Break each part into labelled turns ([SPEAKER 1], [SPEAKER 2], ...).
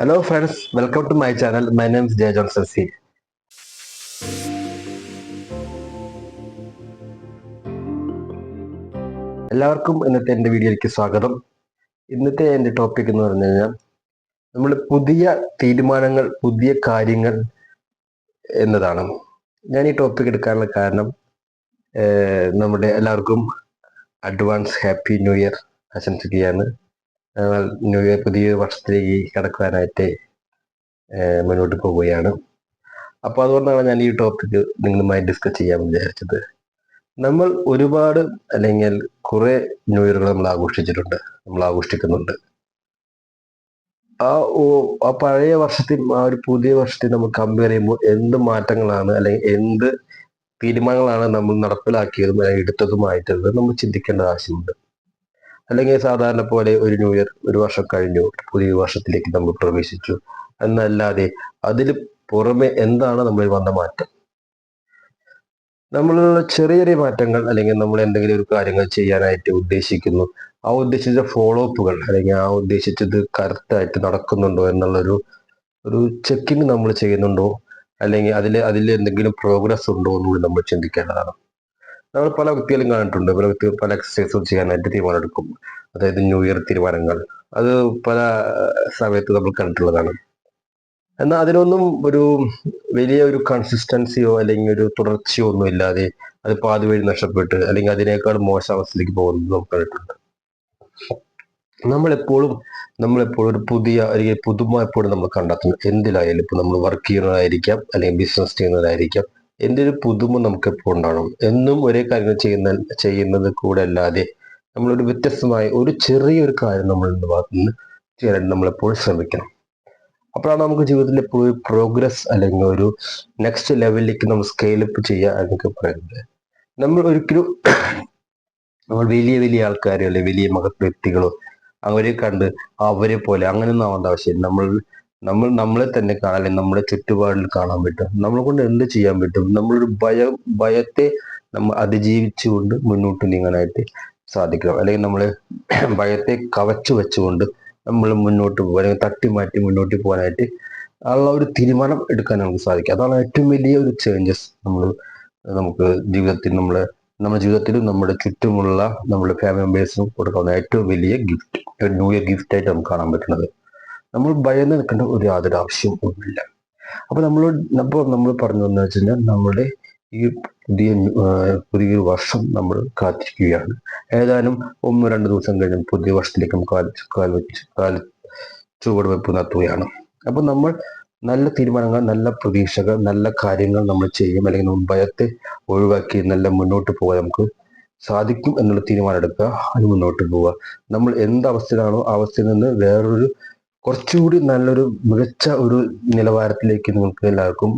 [SPEAKER 1] Hello friends welcome to my channel my name J Johnson C എല്ലാവർക്കും ഇന്നത്തെ എന്റെ വീഡിയോയിലേക്ക് സ്വാഗതം. ഇന്നത്തെ എന്റെ ടോപ്പിക് എന്ന് പറഞ്ഞു കഴിഞ്ഞാൽ നമ്മൾ പുതിയ തീരുമാനങ്ങൾ പുതിയ കാര്യങ്ങൾ എന്നതാണ്. ഞാൻ ഈ ടോപ്പിക് എടുക്കാനുള്ള കാരണം നമ്മുടെ എല്ലാവർക്കും അഡ്വാൻസ് ഹാപ്പി ന്യൂ ഇയർ ആശംസിക്കുകയാണ്. ന്യൂ ഇയർ പുതിയ വർഷത്തിലേക്ക് കടക്കുവാനായിട്ട് മുന്നോട്ട് പോവുകയാണ്. അപ്പോൾ അതുകൊണ്ടാണ് ഞാൻ ഈ ടോപ്പിക്ക് നിങ്ങളുമായി ഡിസ്കസ് ചെയ്യാൻ വിചാരിച്ചത്. നമ്മൾ ഒരുപാട് അല്ലെങ്കിൽ കുറേ ന്യൂ ഇയറുകൾ നമ്മൾ ആഘോഷിച്ചിട്ടുണ്ട് നമ്മൾ ആഘോഷിക്കുന്നുണ്ട്. ആ ഓ- ആ പഴയ വർഷത്തിൽ ആ ഒരു പുതിയ വർഷത്തിൽ നമ്മൾ കമ്പയർ ചെയ്യുമ്പോൾ എന്ത് മാറ്റങ്ങളാണ് അല്ലെങ്കിൽ എന്ത് തീരുമാനങ്ങളാണ് നമ്മൾ നടപ്പിലാക്കിയതും അല്ലെങ്കിൽ എടുത്തതുമായിട്ടുള്ളത് നമ്മൾ ചിന്തിക്കേണ്ട ആവശ്യമുണ്ട്. അല്ലെങ്കിൽ സാധാരണ പോലെ ഒരു ന്യൂ ഇയർ ഒരു വർഷം കഴിഞ്ഞു പുതിയ വർഷത്തിലേക്ക് നമ്മൾ പ്രവേശിച്ചു. എന്നല്ലാതെ അതിൽ പുറമെ എന്താണ് നമ്മൾ വന്ന മാറ്റം? നമ്മളുള്ള ചെറിയ ചെറിയ മാറ്റങ്ങൾ അല്ലെങ്കിൽ നമ്മൾ എന്തെങ്കിലും ഒരു കാര്യങ്ങൾ ചെയ്യാനായിട്ട് ഉദ്ദേശിക്കുന്നു. ആ ഉദ്ദേശിച്ച ഫോളോ അപ്പുകൾ അല്ലെങ്കിൽ ആ ഉദ്ദേശിച്ചത് കറക്റ്റായിട്ട് നടക്കുന്നുണ്ടോ എന്നുള്ളൊരു ഒരു ചെക്കിങ് നമ്മൾ ചെയ്യുന്നുണ്ടോ? അല്ലെങ്കിൽ അതിൽ അതിൽ എന്തെങ്കിലും പ്രോഗ്രസ് ഉണ്ടോ എന്നുകൂടി നമ്മൾ ചിന്തിക്കേണ്ടതാണ്. നമ്മൾ പല വ്യക്തികളും കണ്ടിട്ടുണ്ട്. പല വ്യക്തികൾ പല എക്സസൈസുകൾ ചെയ്യാനായിട്ട് തീരുമാനമെടുക്കും. അതായത് ന്യൂ ഇയർ തീരുമാനങ്ങൾ. അത് പല സമയത്ത് നമ്മൾ കണ്ടിട്ടുള്ളതാണ്. എന്നാൽ അതിനൊന്നും ഒരു വലിയ ഒരു കൺസിസ്റ്റൻസിയോ അല്ലെങ്കിൽ ഒരു തുടർച്ചയോ ഒന്നും ഇല്ലാതെ അത് പാതി വഴി നഷ്ടപ്പെട്ട് അല്ലെങ്കിൽ അതിനേക്കാൾ മോശം അവസ്ഥയിലേക്ക് പോകുന്നത് നമുക്ക് കണ്ടിട്ടുണ്ട്. നമ്മളെപ്പോഴും നമ്മളെപ്പോഴും ഒരു പുതിയ അല്ലെങ്കിൽ പുതുമ എപ്പോഴും നമ്മൾ കണ്ടെത്തണം എന്തിലായാലും ഇപ്പൊ നമ്മൾ വർക്ക് ചെയ്യുന്നതായിരിക്കാം അല്ലെങ്കിൽ ബിസിനസ് ചെയ്യുന്നതായിരിക്കാം എന്തൊരു പുതുമ നമുക്ക് എപ്പോഴും ഉണ്ടാവണം. എന്നും ഒരേ കാര്യങ്ങൾ ചെയ്യുന്ന ചെയ്യുന്നത് കൂടെ അല്ലാതെ നമ്മളൊരു വ്യത്യസ്തമായ ഒരു ചെറിയൊരു കാര്യം നമ്മളുടെ ഭാഗത്തുനിന്ന് ചെയ്യാൻ നമ്മളെപ്പോഴും ശ്രമിക്കണം. അപ്പോഴാണ് നമുക്ക് ജീവിതത്തിൽ എപ്പോഴും പ്രോഗ്രസ് അല്ലെങ്കിൽ ഒരു നെക്സ്റ്റ് ലെവലിലേക്ക് നമ്മൾ സ്കെയിലപ്പ് ചെയ്യുക എന്നൊക്കെ പറയുന്നത്. നമ്മൾ ഒരിക്കലും നമ്മൾ വലിയ വലിയ ആൾക്കാരോ അല്ലെങ്കിൽ വലിയ മഹത് വ്യക്തികളോ അവരെ കണ്ട് അവരെ പോലെ അങ്ങനെയൊന്നും ആവേണ്ട ആവശ്യമില്ല. നമ്മൾ നമ്മൾ നമ്മളെ തന്നെ കാണാൻ നമ്മുടെ ചുറ്റുപാടിൽ കാണാൻ പറ്റും. നമ്മളെ കൊണ്ട് എന്ത് ചെയ്യാൻ പറ്റും? നമ്മളൊരു ഭയം ഭയത്തെ നമ്മൾ അതിജീവിച്ചുകൊണ്ട് മുന്നോട്ട് നീങ്ങാനായിട്ട് സാധിക്കണം. അല്ലെങ്കിൽ നമ്മളെ ഭയത്തെ കവച്ചു വെച്ചുകൊണ്ട് നമ്മൾ മുന്നോട്ട് പോകുക അല്ലെങ്കിൽ തട്ടി മാറ്റി മുന്നോട്ട് പോകാനായിട്ട് ഉള്ള ഒരു തീരുമാനം എടുക്കാൻ നമുക്ക് സാധിക്കും. അതാണ് ഏറ്റവും വലിയ ഒരു ചേഞ്ചസ് നമ്മൾ നമുക്ക് ജീവിതത്തിൽ നമ്മളെ നമ്മുടെ ജീവിതത്തിലും നമ്മുടെ ചുറ്റുമുള്ള നമ്മുടെ ഫാമിലി മെമ്പേഴ്സിനും കൊടുക്കാവുന്ന ഏറ്റവും വലിയ ഗിഫ്റ്റ് ഒരു ന്യൂ ഇയർ ഗിഫ്റ്റായിട്ട് നമുക്ക് കാണാൻ പറ്റുന്നത്. നമ്മൾ ഭയന്ന് നിൽക്കേണ്ട ഒരു യാതൊരു ആവശ്യവും ഒന്നുമില്ല. അപ്പൊ നമ്മൾ അപ്പോൾ നമ്മൾ പറഞ്ഞു എന്ന് വെച്ച് കഴിഞ്ഞാൽ നമ്മുടെ ഈ പുതിയ പുതിയ പുതിയൊരു വർഷം നമ്മൾ കാത്തിരിക്കുകയാണ്. ഏതാനും ഒന്ന് രണ്ട് ദിവസം കഴിഞ്ഞ് പുതിയ വർഷത്തിലേക്ക് നമുക്ക് കാൽ കാൽ വെച്ച് കാൽ ചുവടുവെപ്പ് നടത്തുകയാണ്. അപ്പൊ നമ്മൾ നല്ല തീരുമാനങ്ങൾ നല്ല പ്രതീക്ഷകൾ നല്ല കാര്യങ്ങൾ നമ്മൾ ചെയ്യും. അല്ലെങ്കിൽ നമ്മൾ ഭയത്തെ ഒഴിവാക്കി നല്ല മുന്നോട്ട് പോകാൻ നമുക്ക് സാധിക്കും എന്നുള്ള തീരുമാനം എടുക്കുക. അത് മുന്നോട്ട് പോവുക. നമ്മൾ എന്ത് അവസ്ഥയിലാണോ അവസ്ഥയിൽ നിന്ന് വേറൊരു കുറച്ചുകൂടി നല്ലൊരു മികച്ച ഒരു നിലവാരത്തിലേക്ക് നിങ്ങൾക്ക് എല്ലാവർക്കും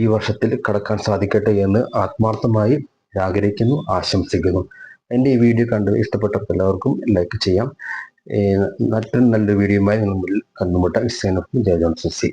[SPEAKER 1] ഈ വർഷത്തിൽ കടക്കാൻ സാധിക്കട്ടെ എന്ന് ആത്മാർത്ഥമായി ആഗ്രഹിക്കുന്നു ആശംസിക്കുന്നു. എന്റെ ഈ വീഡിയോ കണ്ട് ഇഷ്ടപ്പെട്ട എല്ലാവർക്കും ലൈക്ക് ചെയ്യാം. മറ്റൊരു നല്ലൊരു വീഡിയോയുമായി നമ്മൾ കണ്ടുമുട്ടാം ജയ ജോൺസൺ സി.